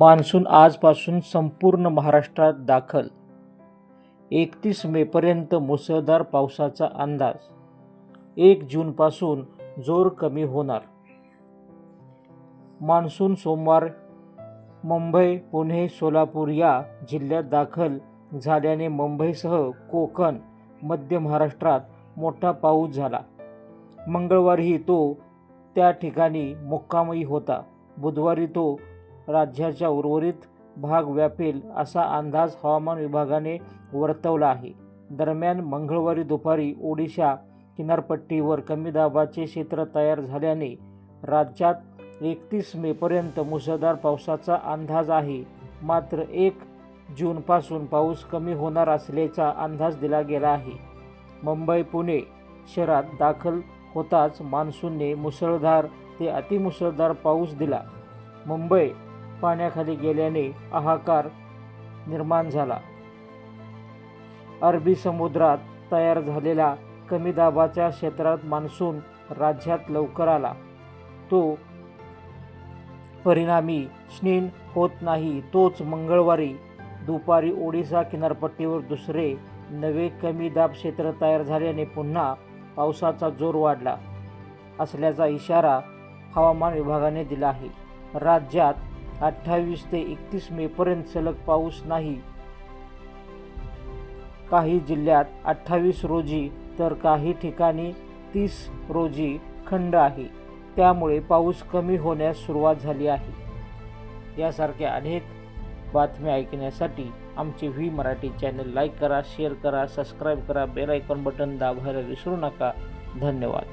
Monsoon आजपासून संपूर्ण महाराष्ट्रात दाखल. एकतीस मेपर्यंत मुसळधार पावसाचा अंदाज. एक जूनपासून जोर कमी होणार. मान्सून सोमवार मुंबई पुणे सोलापूर या जिल्ह्यात दाखल झाल्याने मुंबईसह कोकण मध्य महाराष्ट्रात मोठा पाऊस झाला. मंगळवारीही तो त्या ठिकाणी मुक्कामही होता. बुधवारी तो राज्याच्या उर्वरित भाग व्यापेल असा अंदाज हवामान विभागाने वर्तवला आहे. दरम्यान मंगळवारी दुपारी ओडिशा किनारपट्टीवर कमी दाबाचे क्षेत्र तयार झाल्याने राज्यात एकतीस मेपर्यंत मुसळधार पावसाचा अंदाज आहे. मात्र एक जूनपासून पाऊस कमी होणार असल्याचा अंदाज दिला गेला आहे. मुंबई पुणे शहरात दाखल होताच मान्सूनने मुसळधार ते अतिमुसळधार पाऊस दिला. मुंबई पाण्याखाली गेल्याने हाहाकार निर्माण झाला. अरबी समुद्रात तयार झालेला कमी दाबाच्या क्षेत्रात मान्सून राज्यात लवकर आला. तो परिणामी स्नीन होत नाही तोच मंगळवारी दुपारी ओडिसा किनारपट्टीवर दुसरे नवे कमी दाब क्षेत्र तयार झाल्याने पुन्हा पावसाचा जोर वाढला असल्याचा इशारा हवामान विभागाने दिला आहे. राज्यात अठ्ठावीस ते एकतीस मेपर्यंत सलग पाऊस नाही. काही जिल्ह्यात अठ्ठावीस रोजी तर काही ठिकाणी तीस रोजी खंड आहे. त्यामुळे पाऊस कमी होण्यास सुरुवात झाली आहे. यासारख्या अनेक बातम्या ऐकण्यासाठी आमचे व्ही मराठी चॅनल लाईक करा शेअर करा सबस्क्राईब करा बेल आयकॉन बटन दाबायला विसरू नका. धन्यवाद.